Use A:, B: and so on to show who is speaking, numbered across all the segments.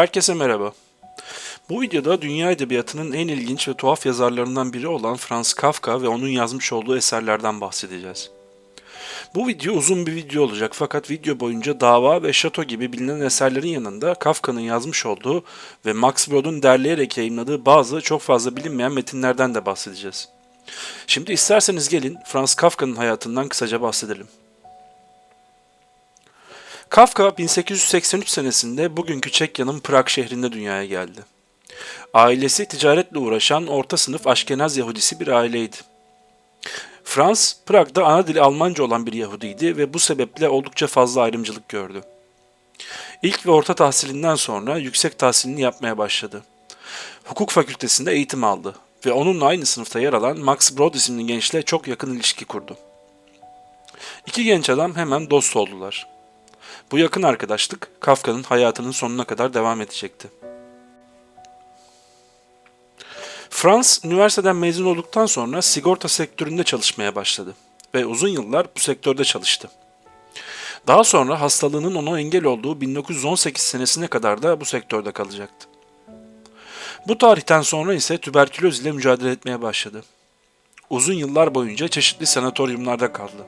A: Herkese merhaba. Bu videoda dünya edebiyatının en ilginç ve tuhaf yazarlarından biri olan Franz Kafka ve onun yazmış olduğu eserlerden bahsedeceğiz. Bu video uzun bir video olacak fakat video boyunca Dava ve Şato gibi bilinen eserlerin yanında Kafka'nın yazmış olduğu ve Max Brod'un derleyerek yayınladığı bazı çok fazla bilinmeyen metinlerden de bahsedeceğiz. Şimdi isterseniz gelin Franz Kafka'nın hayatından kısaca bahsedelim. Kafka 1883 senesinde bugünkü Çekya'nın Prag şehrinde dünyaya geldi. Ailesi ticaretle uğraşan orta sınıf Aşkenaz Yahudisi bir aileydi. Franz, Prag'da ana dili Almanca olan bir Yahudiydi ve bu sebeple oldukça fazla ayrımcılık gördü. İlk ve orta tahsilinden sonra yüksek tahsilini yapmaya başladı. Hukuk fakültesinde eğitim aldı ve onunla aynı sınıfta yer alan Max Brod isimli gençle çok yakın ilişki kurdu. İki genç adam hemen dost oldular. Bu yakın arkadaşlık Kafka'nın hayatının sonuna kadar devam edecekti. Franz, üniversiteden mezun olduktan sonra sigorta sektöründe çalışmaya başladı ve uzun yıllar bu sektörde çalıştı. Daha sonra hastalığının ona engel olduğu 1918 senesine kadar da bu sektörde kalacaktı. Bu tarihten sonra ise tüberküloz ile mücadele etmeye başladı. Uzun yıllar boyunca çeşitli sanatoryumlarda kaldı.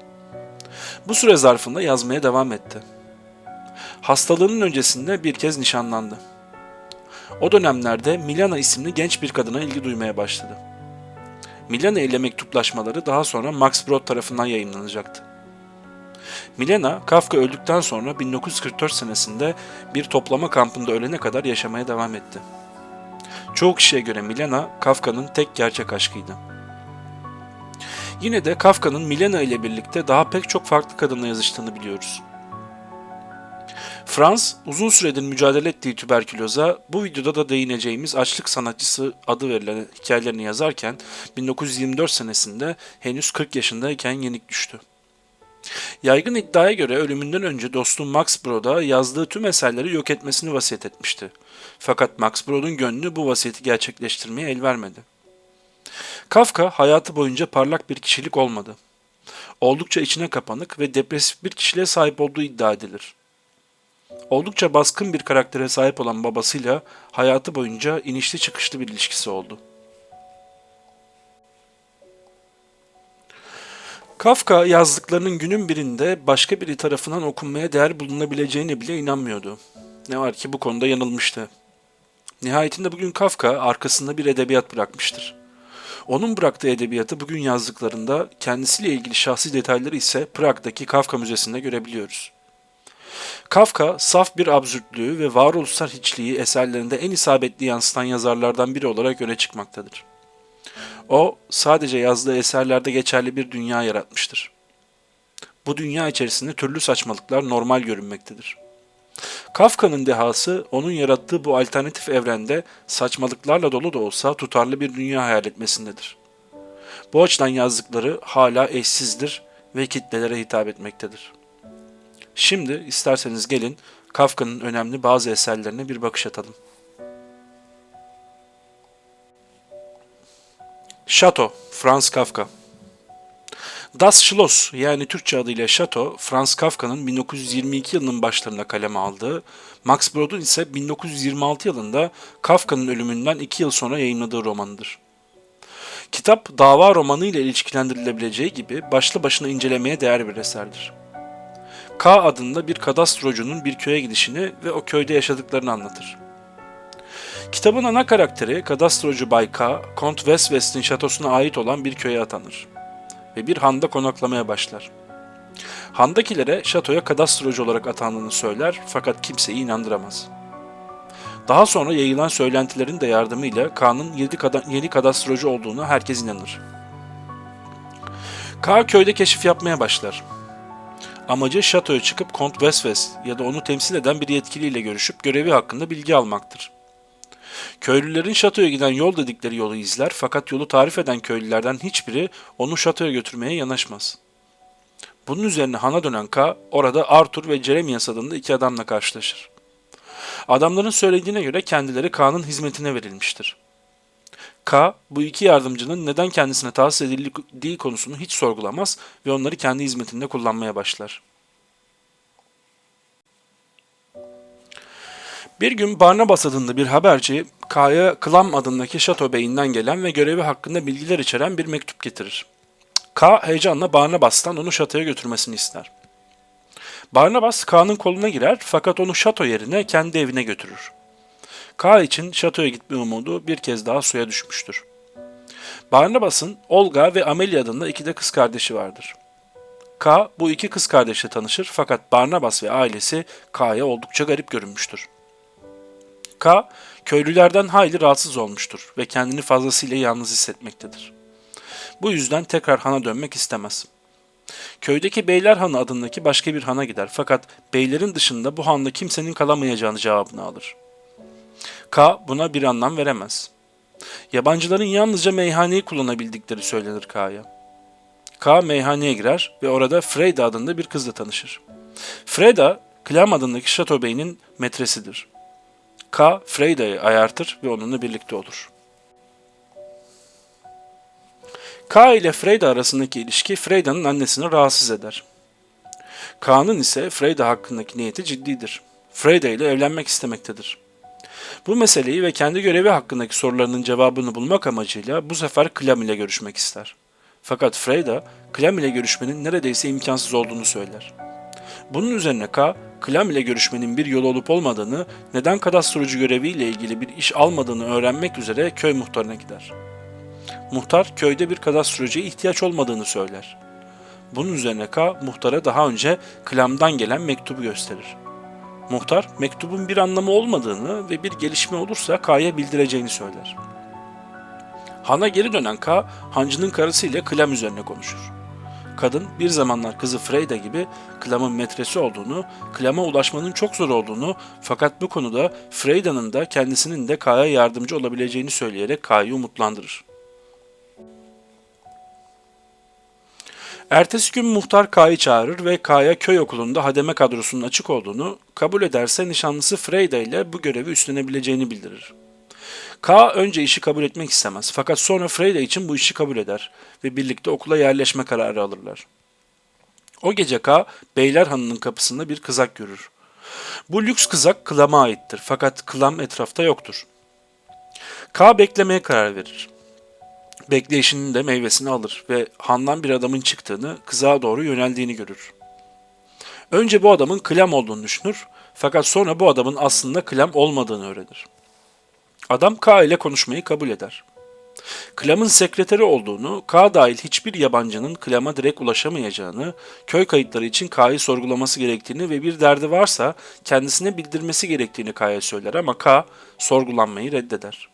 A: Bu süre zarfında yazmaya devam etti. Hastalığının öncesinde bir kez nişanlandı. O dönemlerde Milana isimli genç bir kadına ilgi duymaya başladı. Milana ile mektuplaşmaları daha sonra Max Brod tarafından yayınlanacaktı. Milena, Kafka öldükten sonra 1944 senesinde bir toplama kampında ölene kadar yaşamaya devam etti. Çoğu kişiye göre Milena, Kafka'nın tek gerçek aşkıydı. Yine de Kafka'nın Milena ile birlikte daha pek çok farklı kadınla yazıştığını biliyoruz. Franz uzun süredir mücadele ettiği tüberküloza bu videoda da değineceğimiz açlık sanatçısı adı verilen hikayelerini yazarken 1924 senesinde henüz 40 yaşındayken yenik düştü. Yaygın iddiaya göre ölümünden önce dostum Max Brod'a yazdığı tüm eserleri yok etmesini vasiyet etmişti. Fakat Max Brod'un gönlü bu vasiyeti gerçekleştirmeye el vermedi. Kafka hayatı boyunca parlak bir kişilik olmadı. Oldukça içine kapanık ve depresif bir kişiliğe sahip olduğu iddia edilir. Oldukça baskın bir karaktere sahip olan babasıyla hayatı boyunca inişli çıkışlı bir ilişkisi oldu. Kafka yazdıklarının günün birinde başka biri tarafından okunmaya değer bulunabileceğine bile inanmıyordu. Ne var ki bu konuda yanılmıştı. Nihayetinde bugün Kafka arkasında bir edebiyat bırakmıştır. Onun bıraktığı edebiyatı bugün yazdıklarında kendisiyle ilgili şahsi detayları ise Prag'daki Kafka Müzesi'nde görebiliyoruz. Kafka, saf bir absürtlüğü ve varoluşsal hiçliği eserlerinde en isabetli yansıtan yazarlardan biri olarak öne çıkmaktadır. O, sadece yazdığı eserlerde geçerli bir dünya yaratmıştır. Bu dünya içerisinde türlü saçmalıklar normal görünmektedir. Kafka'nın dehası onun yarattığı bu alternatif evrende saçmalıklarla dolu da olsa tutarlı bir dünya hayal etmesindedir. Bu açıdan yazdıkları hala eşsizdir ve kitlelere hitap etmektedir. Şimdi isterseniz gelin Kafka'nın önemli bazı eserlerine bir bakış atalım. Şato, Franz Kafka Das Schloss yani Türkçe adıyla Şato, Franz Kafka'nın 1922 yılının başlarında kaleme aldığı, Max Brod'un ise 1926 yılında Kafka'nın ölümünden 2 yıl sonra yayınladığı romanıdır. Kitap dava romanı ile ilişkilendirilebileceği gibi başlı başına incelemeye değer bir eserdir. K adında bir kadastrocunun bir köye gidişini ve o köyde yaşadıklarını anlatır. Kitabın ana karakteri kadastrocu Bay K, Kont Westwest'in şatosuna ait olan bir köye atanır ve bir handa konaklamaya başlar. Handakilere şatoya kadastrocu olarak atandığını söyler fakat kimseyi inandıramaz. Daha sonra yayılan söylentilerin de yardımıyla K'nın yeni kadastrocu olduğunu herkes inanır. K köyde keşif yapmaya başlar Amacı şatoya çıkıp Kont Westwest ya da onu temsil eden bir yetkiliyle görüşüp görevi hakkında bilgi almaktır. Köylülerin şatoya giden yol dedikleri yolu izler fakat yolu tarif eden köylülerden hiçbiri onu şatoya götürmeye yanaşmaz. Bunun üzerine hana dönen K orada Arthur ve Jeremias adında iki adamla karşılaşır. Adamların söylediğine göre kendileri K'nın hizmetine verilmiştir. K, bu iki yardımcının neden kendisine tahsis edildiği konusunu hiç sorgulamaz ve onları kendi hizmetinde kullanmaya başlar. Bir gün Barnabas adında bir haberci K'ya Klam adındaki Şato Bey'inden gelen ve görevi hakkında bilgiler içeren bir mektup getirir. K heyecanla Barnabas'tan onu şatoya götürmesini ister. Barnabas K'nın koluna girer fakat onu şato yerine kendi evine götürür. K için şatoya gitme umudu bir kez daha suya düşmüştür. Barnabas'ın Olga ve Amelia adında iki de kız kardeşi vardır. K bu iki kız kardeşle tanışır fakat Barnabas ve ailesi K'ya oldukça garip görünmüştür. K, köylülerden hayli rahatsız olmuştur ve kendini fazlasıyla yalnız hissetmektedir. Bu yüzden tekrar hana dönmek istemez. Köydeki Beyler Hanı adındaki başka bir hana gider fakat beylerin dışında bu handa kimsenin kalamayacağını cevabını alır. K buna bir anlam veremez. Yabancıların yalnızca meyhaneyi kullanabildikleri söylenir K'ya. K meyhaneye girer ve orada Freyda adında bir kızla tanışır. Freyda, Klam adındaki Şato Bey'in metresidir. K, Freyda'yı ayartır ve onunla birlikte olur. K ile Freyda arasındaki ilişki Freyda'nın annesini rahatsız eder. K'nın ise Freyda hakkındaki niyeti ciddidir. Freyda ile evlenmek istemektedir. Bu meseleyi ve kendi görevi hakkındaki sorularının cevabını bulmak amacıyla bu sefer Klam ile görüşmek ister. Fakat Freyda, Klam ile görüşmenin neredeyse imkansız olduğunu söyler. Bunun üzerine K, Klam ile görüşmenin bir yolu olup olmadığını, neden kadastrocu göreviyle ilgili bir iş almadığını öğrenmek üzere köy muhtarına gider. Muhtar köyde bir kadastrocuya ihtiyaç olmadığını söyler. Bunun üzerine K, muhtara daha önce Klam'dan gelen mektubu gösterir. Muhtar, mektubun bir anlamı olmadığını ve bir gelişme olursa K'ya bildireceğini söyler. Han'a geri dönen K, hancının karısıyla Klam üzerine konuşur. Kadın bir zamanlar kızı Freyda gibi Klam'ın metresi olduğunu, Klam'a ulaşmanın çok zor olduğunu fakat bu konuda Freyda'nın da kendisinin de K'ya yardımcı olabileceğini söyleyerek K'yı umutlandırır. Ertesi gün muhtar K'yı çağırır ve K'ya köy okulunda hademe kadrosunun açık olduğunu, kabul ederse nişanlısı Freyda ile bu görevi üstlenebileceğini bildirir. K önce işi kabul etmek istemez fakat sonra Freyda için bu işi kabul eder ve birlikte okula yerleşme kararı alırlar. O gece K, Beyler Hanı'nın kapısında bir kızak görür. Bu lüks kızak Klam'a aittir fakat Klam etrafta yoktur. K beklemeye karar verir. Bekleyişinin de meyvesini alır ve handan bir adamın çıktığını, kızağa doğru yöneldiğini görür. Önce bu adamın Klam olduğunu düşünür fakat sonra bu adamın aslında Klam olmadığını öğrenir. Adam K ile konuşmayı kabul eder. Klam'ın sekreteri olduğunu, K dahil hiçbir yabancının Klam'a direkt ulaşamayacağını, köy kayıtları için K'yı sorgulaması gerektiğini ve bir derdi varsa kendisine bildirmesi gerektiğini K'ya söyler ama K sorgulanmayı reddeder.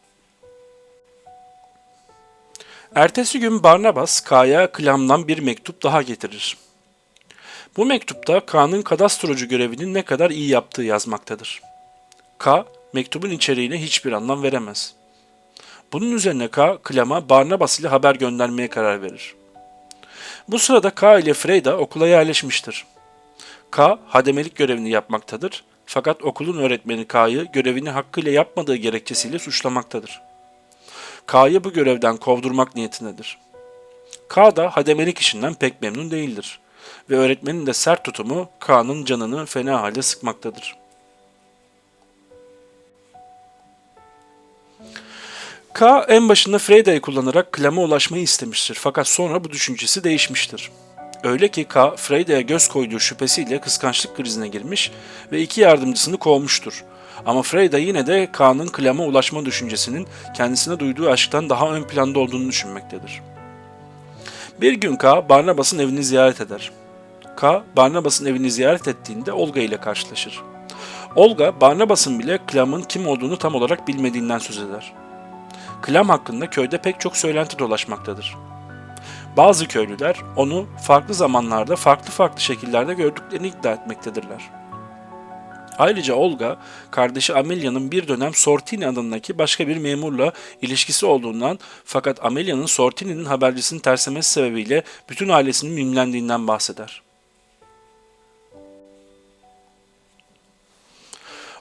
A: Ertesi gün Barnabas K'ya Klam'dan bir mektup daha getirir. Bu mektupta K'nın kadastrocu görevini ne kadar iyi yaptığı yazmaktadır. K, mektubun içeriğine hiçbir anlam veremez. Bunun üzerine K, Klam'a Barnabas ile haber göndermeye karar verir. Bu sırada K ile Freyda okula yerleşmiştir. K, hademelik görevini yapmaktadır fakat okulun öğretmeni K'yı görevini hakkıyla yapmadığı gerekçesiyle suçlamaktadır. K'yı bu görevden kovdurmak niyetindedir. K da hademelik işinden pek memnun değildir ve öğretmenin de sert tutumu K'nın canını fena halde sıkmaktadır. K en başında Freyda'yı kullanarak Klam'a ulaşmayı istemiştir fakat sonra bu düşüncesi değişmiştir. Öyle ki K, Freyda'ya göz koyduğu şüphesiyle kıskançlık krizine girmiş ve iki yardımcısını kovmuştur. Ama Freyda yine de K'nın Klam'a ulaşma düşüncesinin kendisine duyduğu aşktan daha ön planda olduğunu düşünmektedir. Bir gün K, Barnabas'ın evini ziyaret eder. K, Barnabas'ın evini ziyaret ettiğinde Olga ile karşılaşır. Olga, Barnabas'ın bile Klam'ın kim olduğunu tam olarak bilmediğinden söz eder. Klam hakkında köyde pek çok söylenti dolaşmaktadır. Bazı köylüler onu farklı zamanlarda farklı farklı şekillerde gördüklerini iddia etmektedirler. Ayrıca Olga, kardeşi Amelia'nın bir dönem Sortini adındaki başka bir memurla ilişkisi olduğundan fakat Amelia'nın Sortini'nin habercisini terslemesi sebebiyle bütün ailesinin mimlendiğinden bahseder.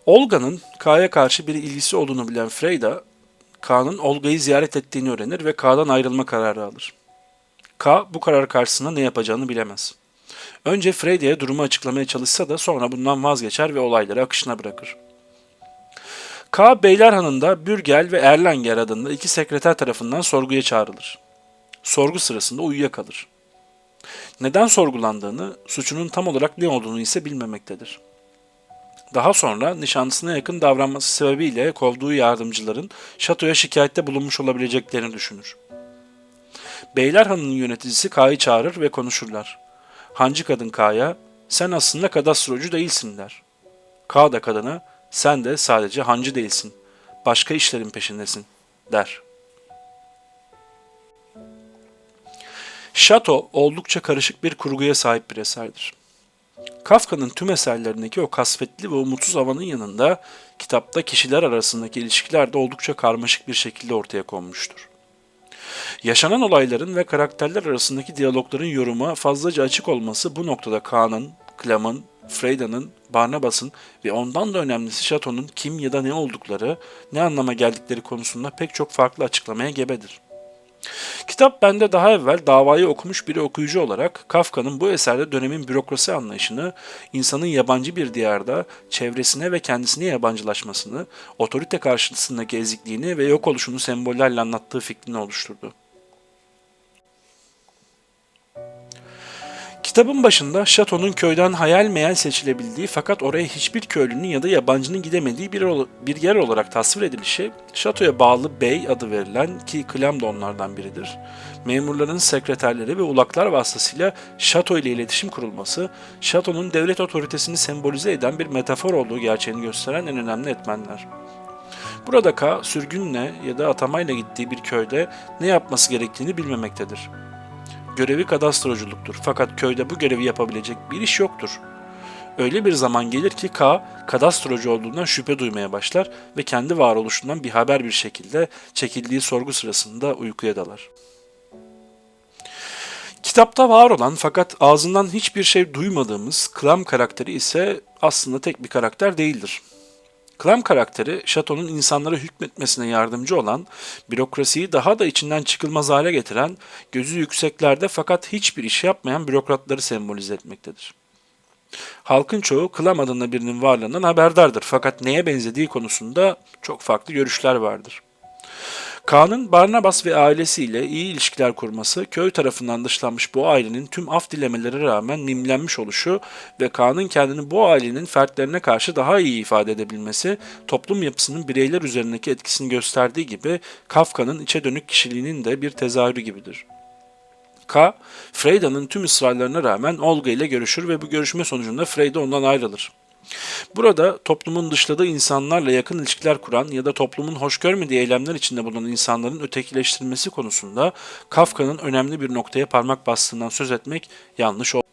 A: Olga'nın K'ya karşı bir ilgisi olduğunu bilen Freyda, K'nın Olga'yı ziyaret ettiğini öğrenir ve K'dan ayrılma kararı alır. K bu karar karşısında ne yapacağını bilemez. Önce Freyda'ya durumu açıklamaya çalışsa da sonra bundan vazgeçer ve olayları akışına bırakır. K. Beylerhanı'nda Bürgel ve Erlanger adında iki sekreter tarafından sorguya çağrılır. Sorgu sırasında uyuyakalır. Neden sorgulandığını, suçunun tam olarak ne olduğunu ise bilmemektedir. Daha sonra nişanlısına yakın davranması sebebiyle kovduğu yardımcıların şatoya şikayette bulunmuş olabileceklerini düşünür. Beylerhanı'nın yöneticisi K'yı çağırır ve konuşurlar. Hancı kadın K'ya, sen aslında kadastrocu değilsin der. K da kadına, sen de sadece hancı değilsin, başka işlerin peşindesin der. Şato oldukça karışık bir kurguya sahip bir eserdir. Kafka'nın tüm eserlerindeki o kasvetli ve umutsuz havanın yanında kitapta kişiler arasındaki ilişkiler de oldukça karmaşık bir şekilde ortaya konmuştur. Yaşanan olayların ve karakterler arasındaki diyalogların yoruma fazlaca açık olması bu noktada Kaan'ın, Klam'ın, Freyda'nın, Barnabas'ın ve ondan da önemlisi Şato'nun kim ya da ne oldukları, ne anlama geldikleri konusunda pek çok farklı açıklamaya gebedir. Kitap bende daha evvel davayı okumuş bir okuyucu olarak Kafka'nın bu eserde dönemin bürokrasi anlayışını, insanın yabancı bir diyarda çevresine ve kendisine yabancılaşmasını, otorite karşısındaki ezikliğini ve yok oluşunu sembollerle anlattığı fikrini oluşturdu. Kitabın başında şatonun köyden hayal meyal seçilebildiği fakat oraya hiçbir köylünün ya da yabancının gidemediği bir, bir yer olarak tasvir edilişi, şatoya bağlı bey adı verilen ki Klam da onlardan biridir, memurların sekreterleri ve ulaklar vasıtasıyla şato ile iletişim kurulması, şatonun devlet otoritesini sembolize eden bir metafor olduğu gerçeğini gösteren en önemli etmenler. Burada K, sürgünle ya da atamayla gittiği bir köyde ne yapması gerektiğini bilmemektedir. Görevi kadastroculuktur fakat köyde bu görevi yapabilecek bir iş yoktur. Öyle bir zaman gelir ki K, kadastrocu olduğundan şüphe duymaya başlar ve kendi varoluşundan bir haber bir şekilde çekildiği sorgu sırasında uykuya dalar. Kitapta var olan fakat ağzından hiçbir şey duymadığımız Klam karakteri ise aslında tek bir karakter değildir. Klam karakteri, şatonun insanlara hükmetmesine yardımcı olan, bürokrasiyi daha da içinden çıkılmaz hale getiren, gözü yükseklerde fakat hiçbir iş yapmayan bürokratları sembolize etmektedir. Halkın çoğu Klam adında birinin varlığından haberdardır fakat neye benzediği konusunda çok farklı görüşler vardır. Kaan'ın Barnabas ve ailesiyle iyi ilişkiler kurması, köy tarafından dışlanmış bu ailenin tüm af dilemeleri rağmen mimlenmiş oluşu ve Kaan'ın kendini bu ailenin fertlerine karşı daha iyi ifade edebilmesi, toplum yapısının bireyler üzerindeki etkisini gösterdiği gibi Kafka'nın içe dönük kişiliğinin de bir tezahürü gibidir. K, Freyda'nın tüm ısrarlarına rağmen Olga ile görüşür ve bu görüşme sonucunda Freyda ondan ayrılır. Burada toplumun dışladığı insanlarla yakın ilişkiler kuran ya da toplumun hoş görmediği eylemler içinde bulunan insanların ötekileştirilmesi konusunda Kafka'nın önemli bir noktaya parmak bastığından söz etmek yanlış olmaz.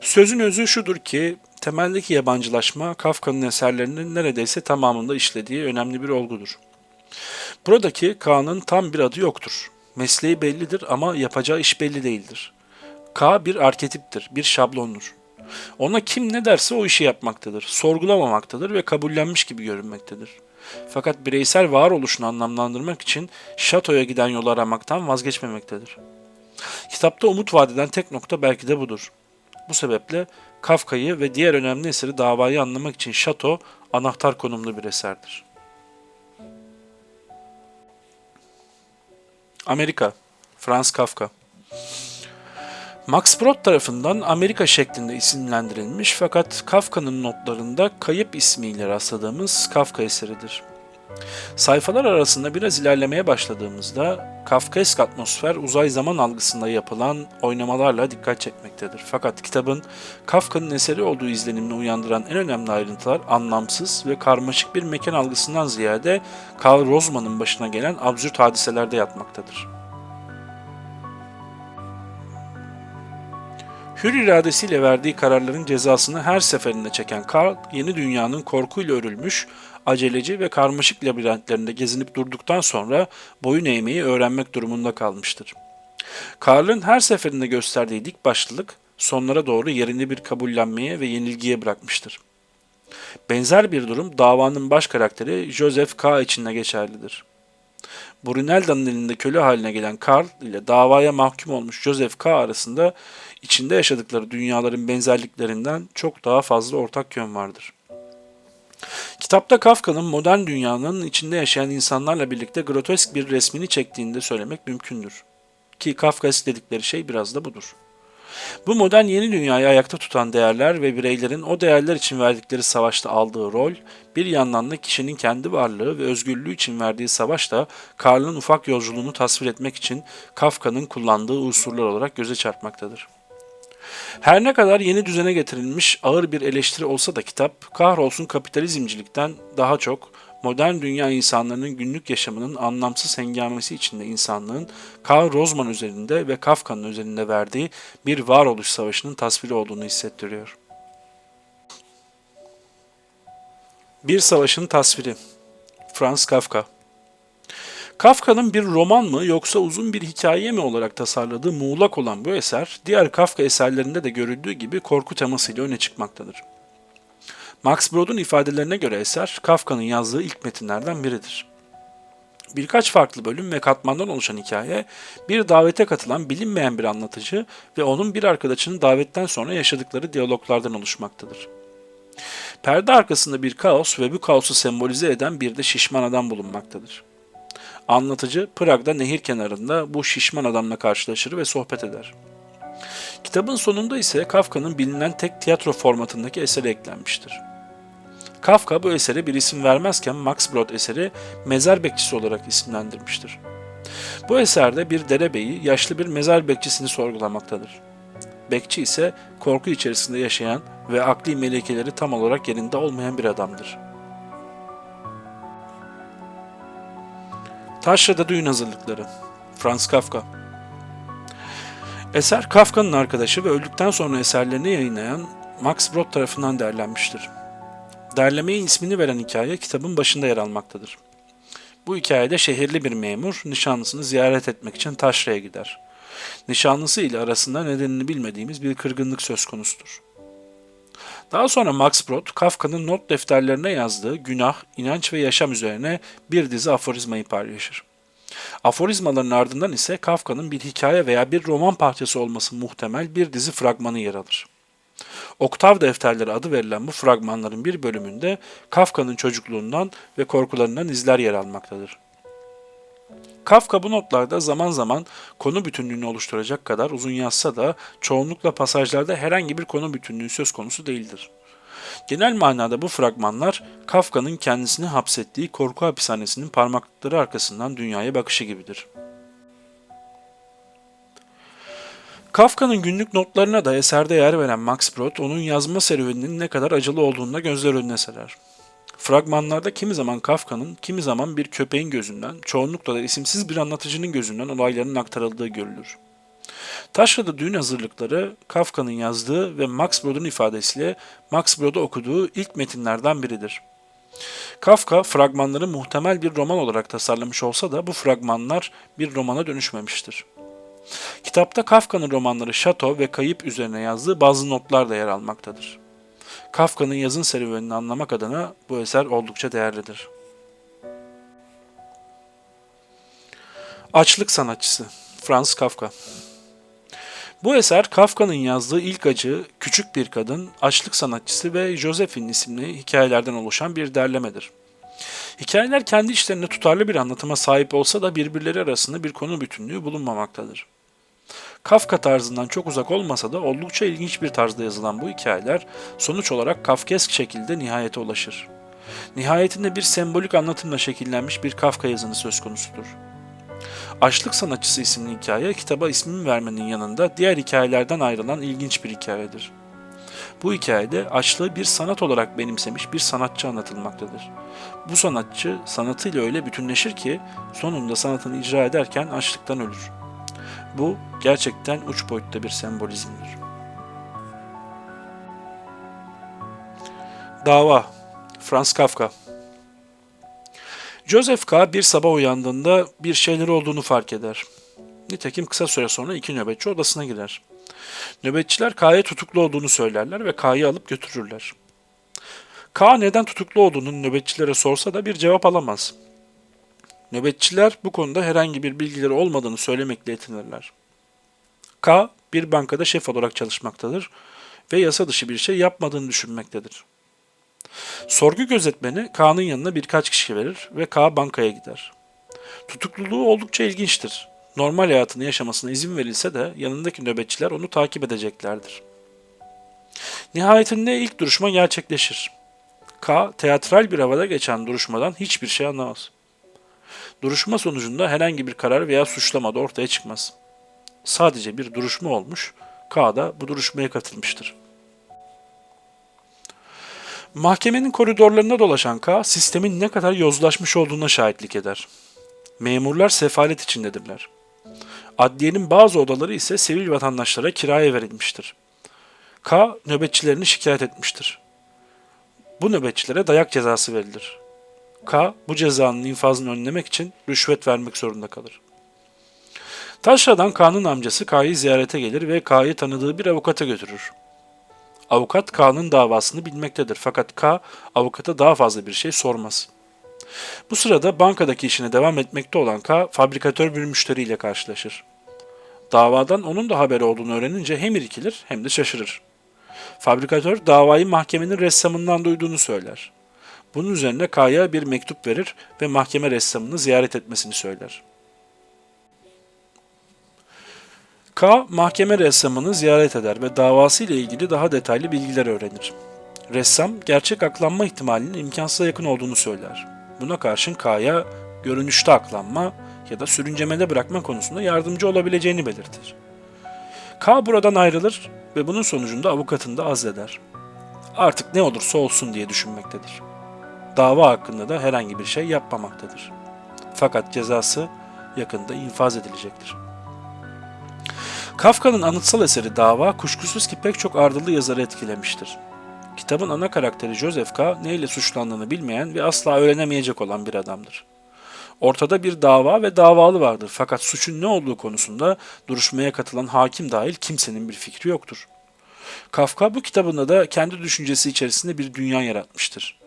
A: Sözün özü şudur ki temeldeki yabancılaşma Kafka'nın eserlerinin neredeyse tamamında işlediği önemli bir olgudur. Buradaki K'nın tam bir adı yoktur. Mesleği bellidir ama yapacağı iş belli değildir. K bir arketiptir, bir şablondur. Ona kim ne derse o işi yapmaktadır, sorgulamamaktadır ve kabullenmiş gibi görünmektedir. Fakat bireysel varoluşunu anlamlandırmak için şatoya giden yolu aramaktan vazgeçmemektedir. Kitapta umut vadeden tek nokta belki de budur. Bu sebeple Kafka'yı ve diğer önemli eseri davayı anlamak için şato anahtar konumlu bir eserdir. Amerika, Franz Kafka Max Brod tarafından Amerika şeklinde isimlendirilmiş fakat Kafka'nın notlarında kayıp ismiyle rastladığımız Kafka eseridir. Sayfalar arasında biraz ilerlemeye başladığımızda Kafkaesk atmosfer uzay zaman algısında yapılan oynamalarla dikkat çekmektedir. Fakat kitabın Kafka'nın eseri olduğu izlenimini uyandıran en önemli ayrıntılar anlamsız ve karmaşık bir mekan algısından ziyade Karl Rosman'ın başına gelen absürt hadiselerde yatmaktadır. Hür iradesiyle verdiği kararların cezasını her seferinde çeken Karl, yeni dünyanın korkuyla örülmüş, aceleci ve karmaşık labirentlerinde gezinip durduktan sonra boyun eğmeyi öğrenmek durumunda kalmıştır. Karl'ın her seferinde gösterdiği dik başlılık, sonlara doğru yerini bir kabullenmeye ve yenilgiye bırakmıştır. Benzer bir durum davanın baş karakteri Joseph K. için de geçerlidir. Brunella'nın elinde köle haline gelen Karl ile davaya mahkum olmuş Joseph K. arasında içinde yaşadıkları dünyaların benzerliklerinden çok daha fazla ortak yön vardır. Kitapta Kafka'nın modern dünyanın içinde yaşayan insanlarla birlikte grotesk bir resmini çektiğini de söylemek mümkündür. Ki Kafka dedikleri şey biraz da budur. Bu modern yeni dünyayı ayakta tutan değerler ve bireylerin o değerler için verdikleri savaşta aldığı rol, bir yandan da kişinin kendi varlığı ve özgürlüğü için verdiği savaşta Karl'ın ufak yolculuğunu tasvir etmek için Kafka'nın kullandığı unsurlar olarak göze çarpmaktadır. Her ne kadar yeni düzene getirilmiş ağır bir eleştiri olsa da kitap, kahrolsun kapitalizmcilikten daha çok modern dünya insanlarının günlük yaşamının anlamsız hengamesi içinde insanlığın Karl Rozman üzerinde ve Kafka'nın üzerinde verdiği bir varoluş savaşının tasviri olduğunu hissettiriyor. Bir savaşın tasviri Franz Kafka Kafka'nın bir roman mı yoksa uzun bir hikaye mi olarak tasarladığı muğlak olan bu eser, diğer Kafka eserlerinde de görüldüğü gibi korku temasıyla öne çıkmaktadır. Max Brod'un ifadelerine göre eser, Kafka'nın yazdığı ilk metinlerden biridir. Birkaç farklı bölüm ve katmandan oluşan hikaye, bir davete katılan bilinmeyen bir anlatıcı ve onun bir arkadaşının davetten sonra yaşadıkları diyaloglardan oluşmaktadır. Perde arkasında bir kaos ve bu kaosu sembolize eden bir de şişman adam bulunmaktadır. Anlatıcı Prag'da nehir kenarında bu şişman adamla karşılaşır ve sohbet eder. Kitabın sonunda ise Kafka'nın bilinen tek tiyatro formatındaki eseri eklenmiştir. Kafka bu esere bir isim vermezken Max Brod eseri mezar bekçisi olarak isimlendirmiştir. Bu eserde bir derebeyi yaşlı bir mezar bekçisini sorgulamaktadır. Bekçi ise korku içerisinde yaşayan ve akli melekeleri tam olarak yerinde olmayan bir adamdır. Taşra'da düğün hazırlıkları Franz Kafka Eser Kafka'nın arkadaşı ve öldükten sonra eserlerini yayınlayan Max Brod tarafından derlenmiştir. Derlemeye ismini veren hikaye kitabın başında yer almaktadır. Bu hikayede şehirli bir memur nişanlısını ziyaret etmek için Taşra'ya gider. Nişanlısı ile arasında nedenini bilmediğimiz bir kırgınlık söz konusudur. Daha sonra Max Brod, Kafka'nın not defterlerine yazdığı günah, inanç ve yaşam üzerine bir dizi aforizmayı paylaşır. Aforizmaların ardından ise Kafka'nın bir hikaye veya bir roman parçası olması muhtemel bir dizi fragmanı yer alır. Oktav defterleri adı verilen bu fragmanların bir bölümünde Kafka'nın çocukluğundan ve korkularından izler yer almaktadır. Kafka bu notlarda zaman zaman konu bütünlüğünü oluşturacak kadar uzun yazsa da çoğunlukla pasajlarda herhangi bir konu bütünlüğü söz konusu değildir. Genel manada bu fragmanlar Kafka'nın kendisini hapsettiği korku hapishanesinin parmaklıkları arkasından dünyaya bakışı gibidir. Kafka'nın günlük notlarına da eserde yer veren Max Brod, onun yazma serüveninin ne kadar acılı olduğunu gözler önüne serer. Fragmanlarda kimi zaman Kafka'nın, kimi zaman bir köpeğin gözünden, çoğunlukla da isimsiz bir anlatıcının gözünden olayların aktarıldığı görülür. Taşra'da düğün hazırlıkları Kafka'nın yazdığı ve Max Brod'un ifadesiyle Max Brod'u okuduğu ilk metinlerden biridir. Kafka fragmanları muhtemel bir roman olarak tasarlamış olsa da bu fragmanlar bir romana dönüşmemiştir. Kitapta Kafka'nın romanları Şato ve Kayıp üzerine yazdığı bazı notlar da yer almaktadır. Kafka'nın yazın serüvenini anlamak adına bu eser oldukça değerlidir. Açlık sanatçısı Franz Kafka Bu eser Kafka'nın yazdığı ilk acı, Küçük Bir Kadın, Açlık Sanatçısı ve Josephine isimli hikayelerden oluşan bir derlemedir. Hikayeler kendi içlerinde tutarlı bir anlatıma sahip olsa da birbirleri arasında bir konu bütünlüğü bulunmamaktadır. Kafka tarzından çok uzak olmasa da oldukça ilginç bir tarzda yazılan bu hikayeler sonuç olarak kafkesk şekilde nihayete ulaşır. Nihayetinde bir sembolik anlatımla şekillenmiş bir Kafka yazını söz konusudur. Açlık Sanatçısı isimli hikaye kitaba ismini vermenin yanında diğer hikayelerden ayrılan ilginç bir hikayedir. Bu hikayede açlığı bir sanat olarak benimsemiş bir sanatçı anlatılmaktadır. Bu sanatçı sanatıyla öyle bütünleşir ki sonunda sanatını icra ederken açlıktan ölür. Bu gerçekten uç boyutta bir sembolizmdir. Dava Franz Kafka Joseph K. bir sabah uyandığında bir şeyler olduğunu fark eder. Nitekim kısa süre sonra iki nöbetçi odasına girer. Nöbetçiler K'ya tutuklu olduğunu söylerler ve K'yı alıp götürürler. K neden tutuklu olduğunu nöbetçilere sorsa da bir cevap alamaz. Nöbetçiler bu konuda herhangi bir bilgileri olmadığını söylemekle yetinirler. K bir bankada şef olarak çalışmaktadır ve yasa dışı bir şey yapmadığını düşünmektedir. Sorgu gözetmeni K'nın yanına birkaç kişi verir ve K bankaya gider. Tutukluluğu oldukça ilginçtir. Normal hayatını yaşamasına izin verilse de yanındaki nöbetçiler onu takip edeceklerdir. Nihayetinde ilk duruşma gerçekleşir. K, teatral bir havada geçen duruşmadan hiçbir şey anlamaz. Duruşma sonucunda herhangi bir karar veya suçlama da ortaya çıkmaz. Sadece bir duruşma olmuş, K da bu duruşmaya katılmıştır. Mahkemenin koridorlarında dolaşan K, sistemin ne kadar yozlaşmış olduğuna şahitlik eder. Memurlar sefalet içindedirler. Adliyenin bazı odaları ise sivil vatandaşlara kiraya verilmiştir. K, nöbetçilerini şikayet etmiştir. Bu nöbetçilere dayak cezası verilir. K, bu cezanın infazını önlemek için rüşvet vermek zorunda kalır. Taşra'dan K'nın amcası K'yı ziyarete gelir ve K'yı tanıdığı bir avukata götürür. Avukat K'nın davasını bilmektedir fakat K avukata daha fazla bir şey sormaz. Bu sırada bankadaki işine devam etmekte olan K fabrikatör bir müşteriyle karşılaşır. Davadan onun da haberi olduğunu öğrenince hem irkilir hem de şaşırır. Fabrikatör davayı mahkemenin ressamından duyduğunu söyler. Bunun üzerine K'ya bir mektup verir ve mahkeme ressamını ziyaret etmesini söyler. K, mahkeme ressamını ziyaret eder ve davası ile ilgili daha detaylı bilgiler öğrenir. Ressam, gerçek aklanma ihtimalinin imkansıza yakın olduğunu söyler. Buna karşın K'ya görünüşte aklanma ya da sürüncemede bırakma konusunda yardımcı olabileceğini belirtir. K buradan ayrılır ve bunun sonucunda avukatını da azleder. Artık ne olursa olsun diye düşünmektedir. Dava hakkında da herhangi bir şey yapmamaktadır. Fakat cezası yakında infaz edilecektir. Kafka'nın anıtsal eseri Dava kuşkusuz ki pek çok ardıllı yazarı etkilemiştir. Kitabın ana karakteri Joseph K. neyle suçlandığını bilmeyen ve asla öğrenemeyecek olan bir adamdır. Ortada bir dava ve davalı vardır fakat suçun ne olduğu konusunda duruşmaya katılan hakim dahil kimsenin bir fikri yoktur. Kafka bu kitabında da kendi düşüncesi içerisinde bir dünya yaratmıştır.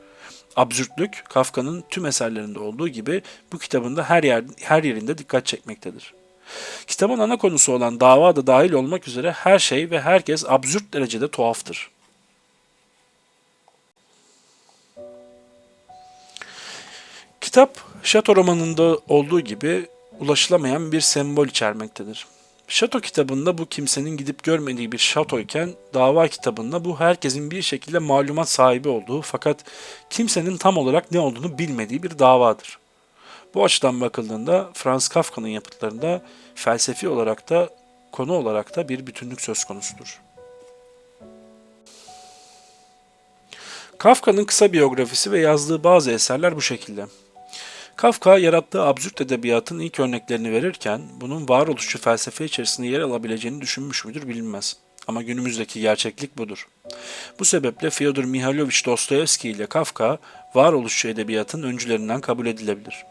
A: Absürtlük Kafka'nın tüm eserlerinde olduğu gibi bu kitabında her yer her yerinde dikkat çekmektedir. Kitabın ana konusu olan dava da dahil olmak üzere her şey ve herkes absürt derecede tuhaftır. Kitap, Şato romanında olduğu gibi ulaşılamayan bir sembol içermektedir. Şato kitabında bu kimsenin gidip görmediği bir şatoyken dava kitabında bu herkesin bir şekilde malumat sahibi olduğu fakat kimsenin tam olarak ne olduğunu bilmediği bir davadır. Bu açıdan bakıldığında Franz Kafka'nın yapıtlarında felsefi olarak da konu olarak da bir bütünlük söz konusudur. Kafka'nın kısa biyografisi ve yazdığı bazı eserler bu şekilde. Kafka yarattığı absürt edebiyatın ilk örneklerini verirken bunun varoluşçu felsefe içerisinde yer alabileceğini düşünmüş müdür bilinmez. Ama günümüzdeki gerçeklik budur. Bu sebeple Fyodor Mihailovich Dostoyevski ile Kafka varoluşçu edebiyatın öncülerinden kabul edilebilir.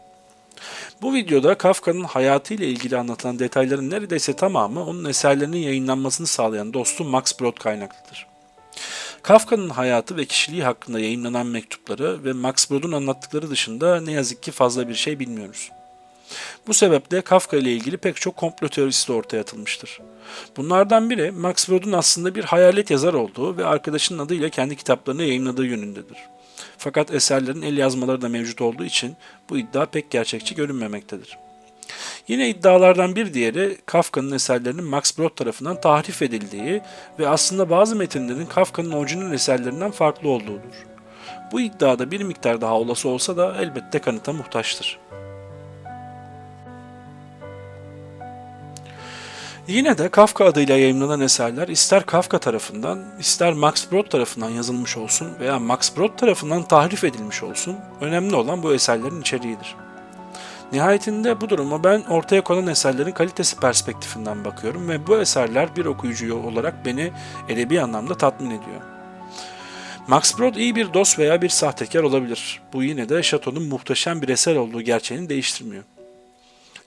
A: Bu videoda Kafka'nın hayatı ile ilgili anlatılan detayların neredeyse tamamı onun eserlerinin yayınlanmasını sağlayan dostu Max Brod kaynaklıdır. Kafka'nın hayatı ve kişiliği hakkında yayınlanan mektupları ve Max Brod'un anlattıkları dışında ne yazık ki fazla bir şey bilmiyoruz. Bu sebeple Kafka ile ilgili pek çok komplo teorisi de ortaya atılmıştır. Bunlardan biri Max Brod'un aslında bir hayalet yazar olduğu ve arkadaşının adıyla kendi kitaplarını yayınladığı yönündedir. Fakat eserlerin el yazmaları da mevcut olduğu için bu iddia pek gerçekçi görünmemektedir. Yine iddialardan bir diğeri Kafka'nın eserlerinin Max Brod tarafından tahrif edildiği ve aslında bazı metinlerin Kafka'nın orijinal eserlerinden farklı olduğudur. Bu iddiada bir miktar daha olası olsa da elbette kanıta muhtaçtır. Yine de Kafka adıyla yayımlanan eserler ister Kafka tarafından, ister Max Brod tarafından yazılmış olsun veya Max Brod tarafından tahrif edilmiş olsun, önemli olan bu eserlerin içeriğidir. Nihayetinde bu duruma ben ortaya konan eserlerin kalitesi perspektifinden bakıyorum ve bu eserler bir okuyucu olarak beni edebi anlamda tatmin ediyor. Max Brod iyi bir dost veya bir sahtekar olabilir. Bu yine de Şato'nun muhteşem bir eser olduğu gerçeğini değiştirmiyor.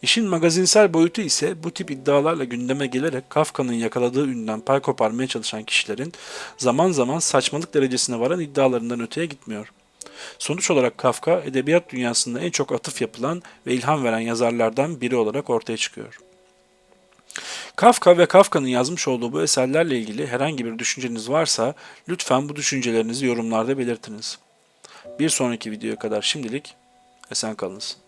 A: İşin magazinsel boyutu ise bu tip iddialarla gündeme gelerek Kafka'nın yakaladığı ünden pay koparmaya çalışan kişilerin zaman zaman saçmalık derecesine varan iddialarından öteye gitmiyor. Sonuç olarak Kafka, edebiyat dünyasında en çok atıf yapılan ve ilham veren yazarlardan biri olarak ortaya çıkıyor. Kafka ve Kafka'nın yazmış olduğu bu eserlerle ilgili herhangi bir düşünceniz varsa lütfen bu düşüncelerinizi yorumlarda belirtiniz. Bir sonraki videoya kadar şimdilik esen kalınız.